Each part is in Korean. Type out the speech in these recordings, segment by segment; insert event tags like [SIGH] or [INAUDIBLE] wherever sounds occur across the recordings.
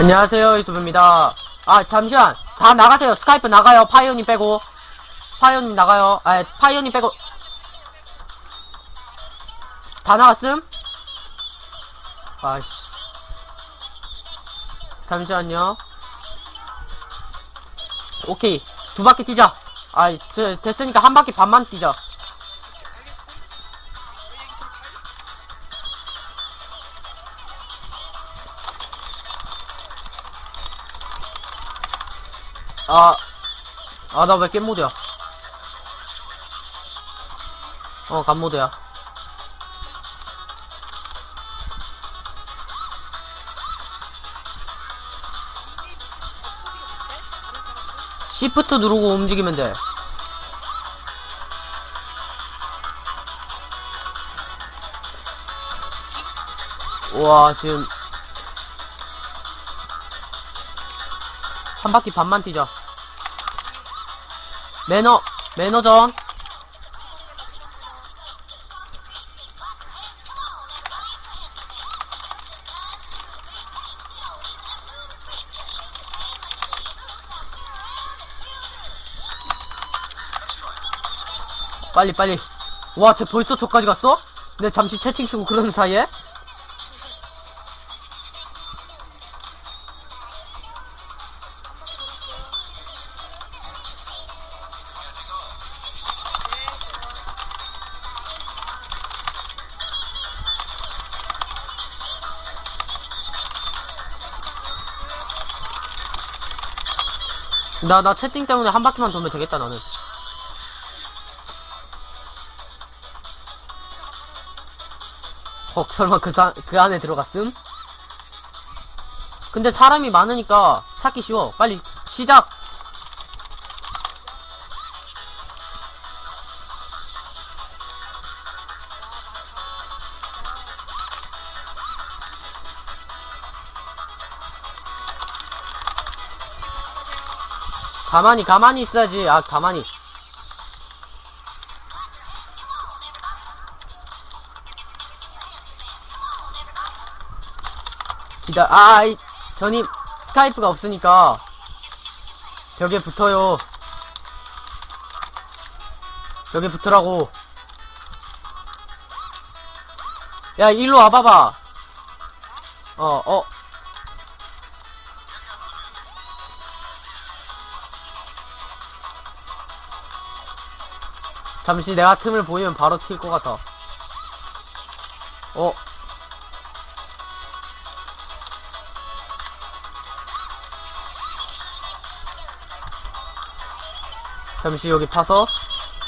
안녕하세요, 유튜브입니다. 아, 잠시만. 다 나가세요. 스카이프 나가요. 파이오님 빼고. 파이오님 나가요. 아, 파이오님 빼고. 다 나갔음? 아이씨. 잠시만요. 오케이. 두 바퀴 뛰자. 아, 저, 됐으니까 한 바퀴 반만 뛰자. 아, 아, 나왜 겜모드야? 어, 간모드야. 시프트 누르고 움직이면 돼. 와, 지금. 한 바퀴 반만 뛰자. 매너, 매너전. 빨리, 빨리. 와, 쟤 벌써 저까지 갔어? 내 잠시 채팅 치고 그러는 사이에? 나, 나 채팅 때문에 한 바퀴만 돌면 되겠다, 나는. 헉, 설마 그, 사, 그 안에 들어갔음? 근데 사람이 많으니까 찾기 쉬워. 빨리, 시작! 가만히, 가만히 있어야지. 아, 가만히. 기다, 아, 이, 전임, 스카이프가 없으니까, 벽에 붙어요. 벽에 붙으라고. 야, 일로 와봐봐. 어, 어. 잠시 내가 틈을 보이면 바로 튈 것 같아. 어, 잠시 여기 파서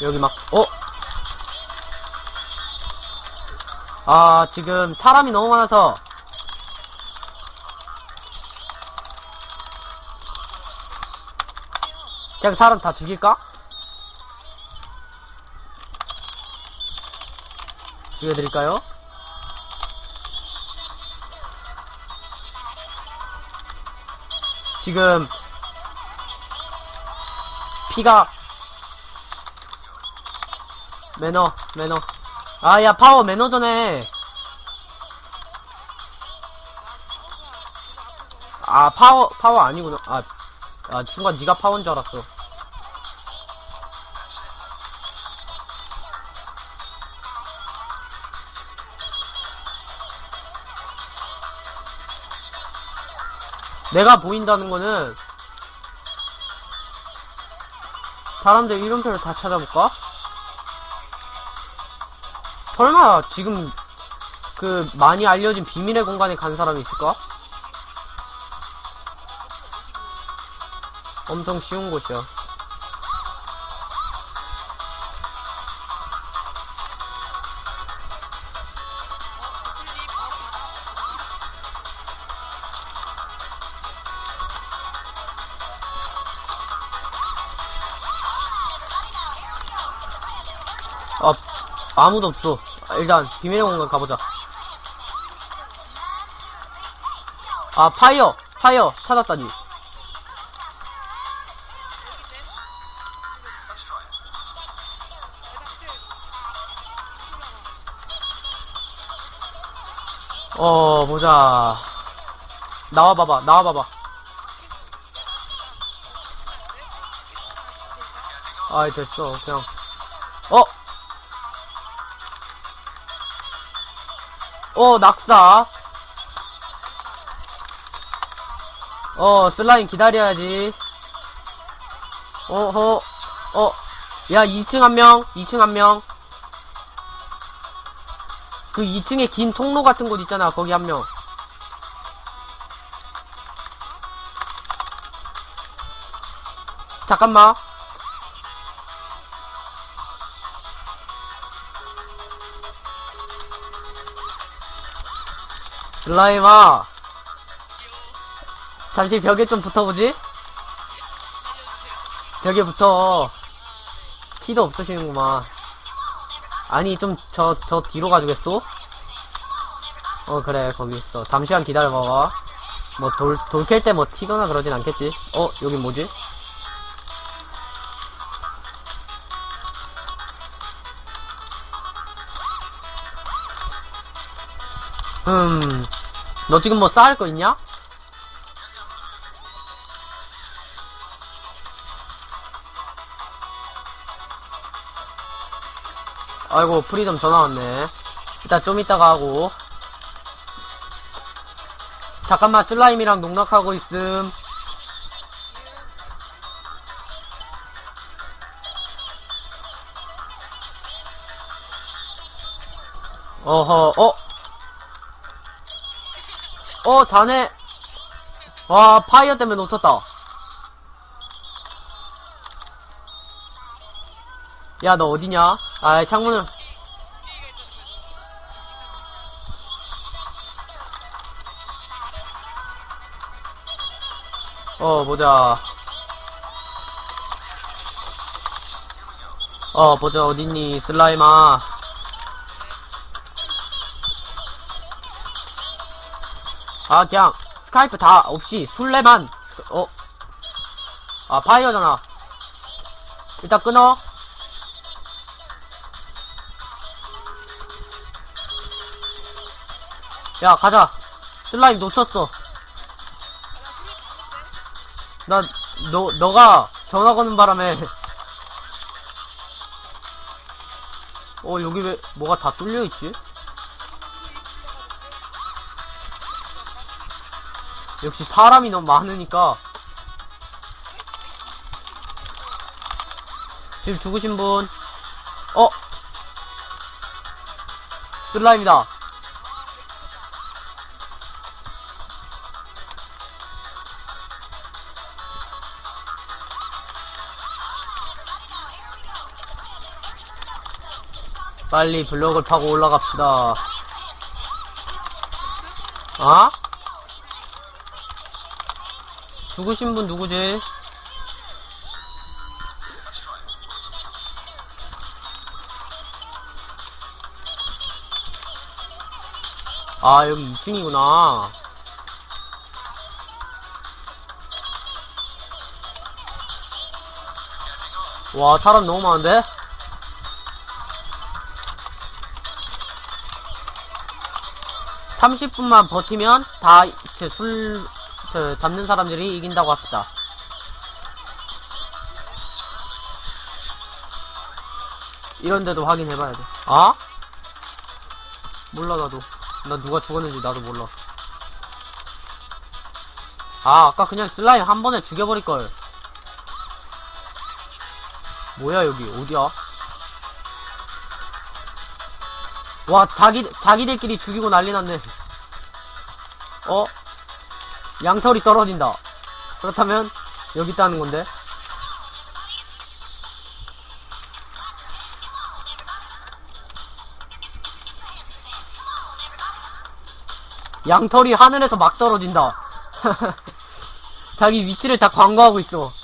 여기 막 어? 아 지금 사람이 너무 많아서 그냥 사람 다 죽일까? 죽여드릴까요? 지금 피가 매너 매너. 아 야 파워 매너 전에. 아 파워 파워 아니구나. 아, 아 순간 네가 파워인 줄 알았어 내가 보인다는 거는 사람들 이름표를 다 찾아볼까? 설마 지금 그 많이 알려진 비밀의 공간에 간 사람이 있을까? 엄청 쉬운 곳이야. 아무도 없어. 아, 일단 비밀의 공간 가보자. 아, 파이어, 파이어 찾았다니. 어, 보자. 나와봐봐, 나와봐봐. 아이, 됐어. 그냥. 어? 어, 낙사. 어, 슬라임 기다려야지. 어허, 어. 야, 2층 한 명, 2층 한 명. 그 2층에 긴 통로 같은 곳 있잖아, 거기 한 명. 잠깐만. 슬라임아. 잠시 벽에 좀 붙어보지? 벽에 붙어. 피도 없으시는구만. 아니, 좀, 저, 저 뒤로 가주겠소? 어, 그래, 거기 있어. 잠시만 기다려봐봐. 뭐, 돌, 돌 캘 때 뭐 튀거나 그러진 않겠지? 어, 여긴 뭐지? 음, 너 지금 뭐 쌓을 거 있냐? 아이고, 프리덤 전화 왔네. 일단 좀 이따가 하고. 잠깐만, 슬라임이랑 농락하고 있음. 어허, 어? 어, 자네. 와, 파이어 때문에 놓쳤다. 야, 너 어디냐? 아, 창문을. 어, 보자. 어, 보자, 어딨니, 슬라임아. 아, 그냥, 스카이프 다 없이, 술래만, 어. 아, 파이어잖아. 일단 끊어. 야, 가자. 슬라임 놓쳤어. 나, 너, 너가 전화 거는 바람에. [LAUGHS] 어, 여기 왜, 뭐가 다 뚫려있지? 역시 사람이 너무 많으니까. 지금 죽으신 분. 어? 슬라임이다. 빨리 블럭을 파고 올라갑시다. 아? 죽으신 분 누구지? 아, 여기 2층이구나. 와, 사람 너무 많은데? 삼십 분만 버티면 다, 저, 술, 저, 잡는 사람들이 이긴다고 합시다. 이런데도 확인해봐야 돼. 아? 몰라, 나도. 나 누가 죽었는지 나도 몰라. 아, 아까 그냥 슬라임 한 번에 죽여버릴걸. 뭐야, 여기, 어디야? 와, 자기, 자기들끼리 죽이고 난리 났네. 어? 양털이 떨어진다. 그렇다면, 여기 있다는 건데. 양털이 하늘에서 막 떨어진다. [LAUGHS] 자기 위치를 다 광고하고 있어.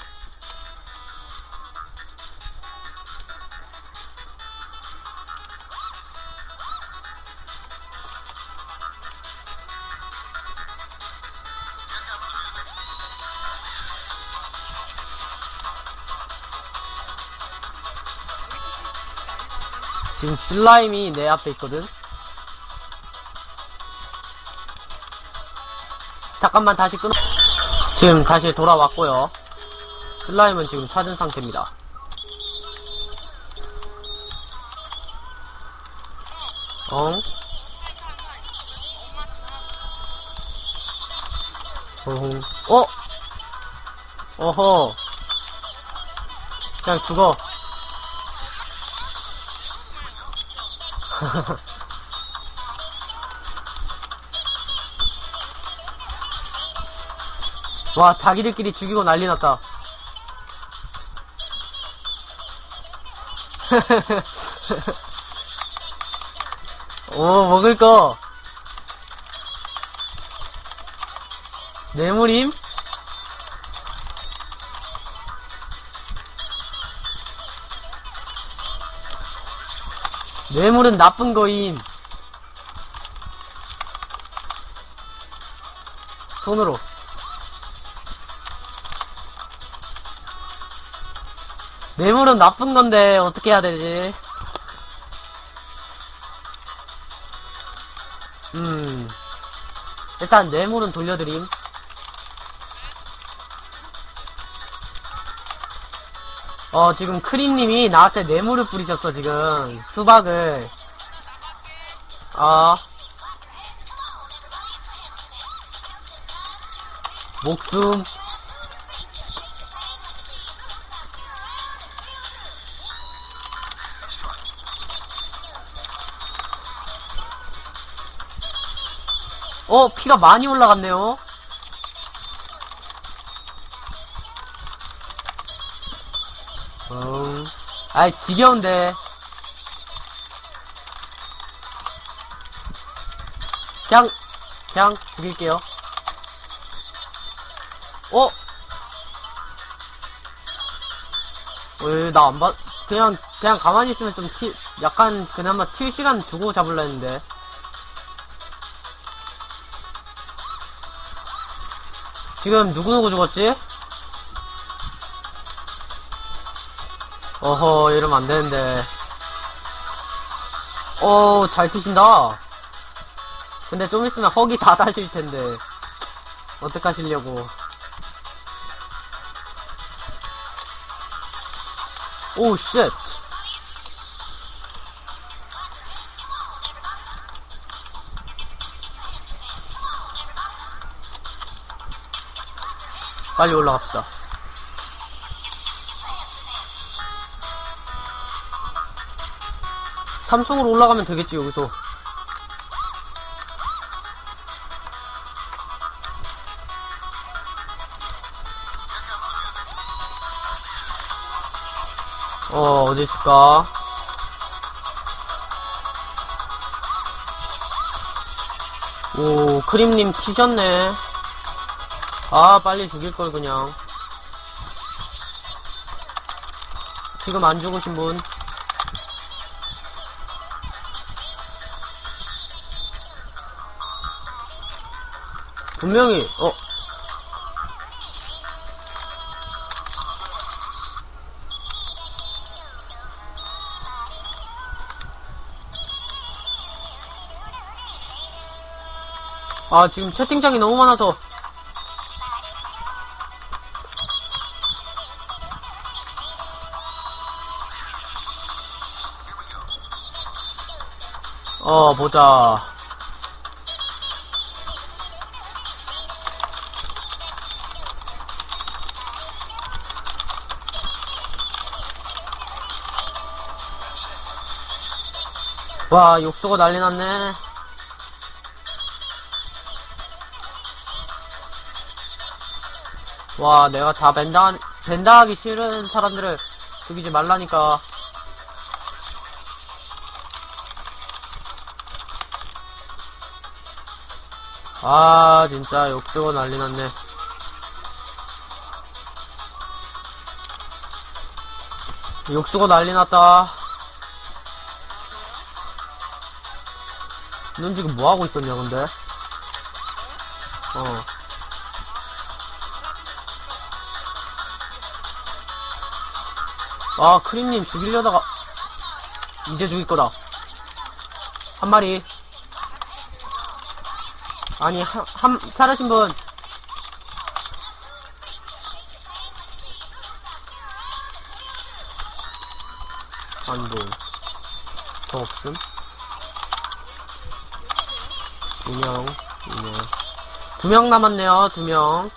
슬라임이 내 앞에 있거든? 잠깐만 다시 끊어. 지금 다시 돌아왔고요. 슬라임은 지금 찾은 상태입니다. 엉? 어흥. 어? 어허. 그냥 죽어. [LAUGHS] 와, 자기들끼리 죽이고 난리 났다. [LAUGHS] 오, 먹을 거. 뇌물임? 뇌물은 나쁜 거임. 손으로. 뇌물은 나쁜 건데, 어떻게 해야 되지? 음. 일단 뇌물은 돌려드림. 어, 지금 크림님이 나한테 뇌물을 뿌리셨어, 지금. 수박을. 어. 목숨. 어, 피가 많이 올라갔네요. 아이, 지겨운데. 그냥, 그냥 죽일게요. 어? 왜, 나 안 받, 그냥, 그냥 가만히 있으면 좀 티, 약간, 그나마 튈 시간 주고 잡을라 했는데. 지금 누구누구 죽었지? 어허, 이러면 안 되는데. 어, 잘 투신다. 근데 좀 있으면 헉이 다 다실 텐데. 어떡하시려고. 오, 쉣. 빨리 올라갑시다. 삼성으로 올라가면 되겠지, 여기서. 어, 어디 있을까? 오, 크림님 튀셨네. 아, 빨리 죽일 걸, 그냥. 지금 안 죽으신 분. 분명히, 어. 아, 지금 채팅창이 너무 많아서. 어, 보자. 와, 욕쏘고 난리 났네. 와, 내가 다 벤다, 벤다 하기 싫은 사람들을 죽이지 말라니까. 아, 진짜 욕쓰고 난리 났네. 욕쓰고 난리 났다. 넌 지금 뭐 하고 있었냐 근데? 어. 아 크림님 죽이려다가 이제 죽일 거다. 한 마리. 아니 한, 한 사라진 분. 한 분. 더 없음? 두명 두명. 두명 남았네요 두명.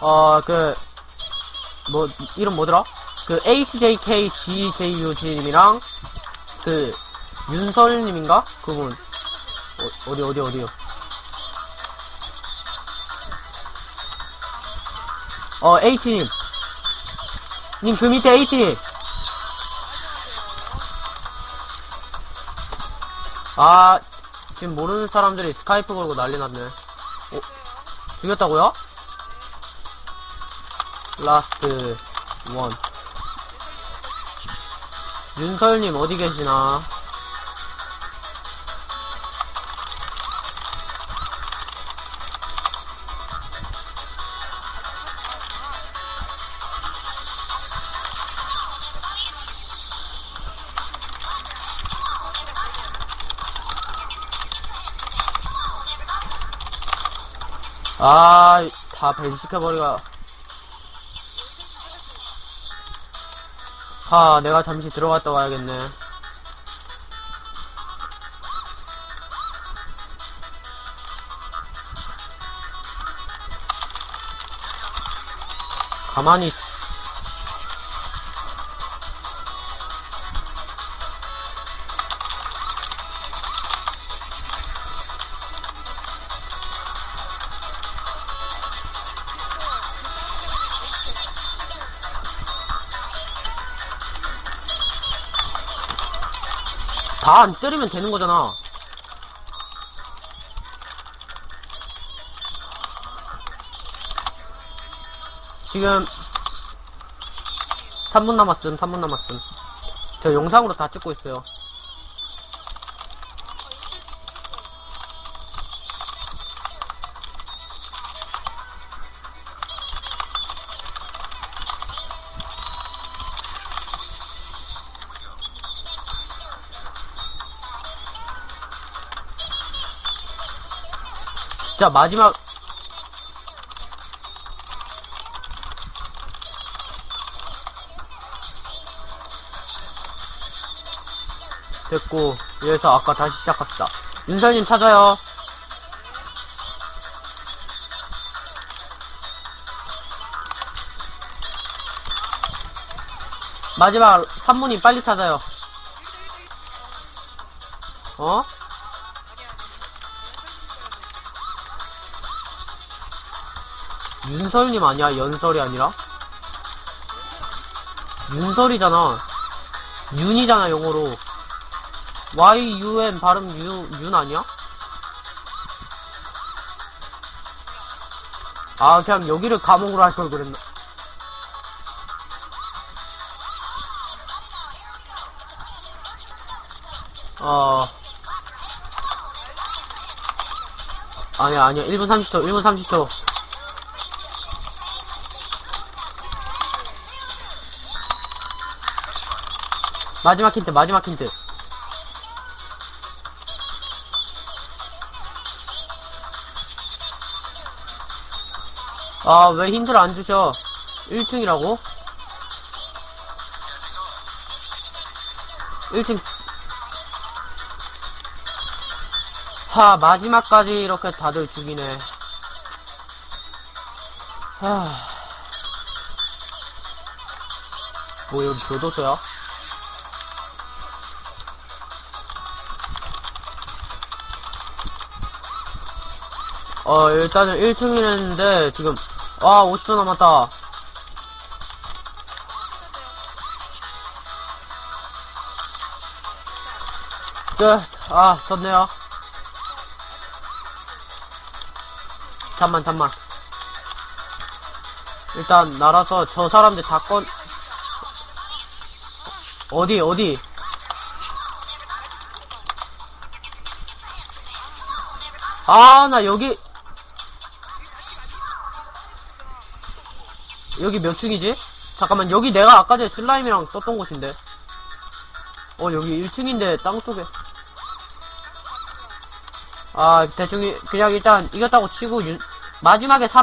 어 그 뭐 이름 뭐더라? 그 HJK GJU님이랑 그 윤설님인가? 그분. 어, 어디 어디 어디요? 어 H님. 님 그 밑에 H님. 아 지금 모르는 사람들이 스카이프 걸고 난리 났네 어? 죽였다고요? 라스트 원 윤설님 어디 계시나 아, 다 벤시켜버리가. 하, 내가 잠시 들어갔다 와야겠네. 가만히, 다 안 때리면 되는 거잖아. 지금 3분 남았음, 3분 남았음. 저 영상으로 다 찍고 있어요. 진짜 마지막. 됐고 여기서 아까 다시 시작합시다. 윤설님 찾아요. 마지막 3분이 빨리 찾아요. 어? 윤설님 아니야? 연설이 아니라? 윤설이잖아. 윤이잖아, 영어로. Y-U-N 발음 윤, 윤 아니야? 아, 그냥 여기를 감옥으로 할 걸 그랬나. 어. 아니야, 아니야. 1분 30초, 1분 30초. 마지막 힌트, 마지막 힌트. 아, 왜 힌트를 안 주셔? 1층이라고? 1층. 하, 마지막까지 이렇게 다들 죽이네. 하. 뭐, 여기 교도소야? 어, 일단은 1층이랬는데, 지금, 아, 50초 남았다. 끝. 아, 졌네요. 잠만, 잠만. 일단, 날아서 저 사람들 다 건, 어디, 어디? 아, 나 여기, 여기 몇 층이지? 잠깐만, 여기 내가 아까 전에 슬라임이랑 떴던 곳인데. 어, 여기 1층인데 땅속에. 아, 대충, 이- 그냥 일단 이겼다고 치고, 윤- 마지막에 사람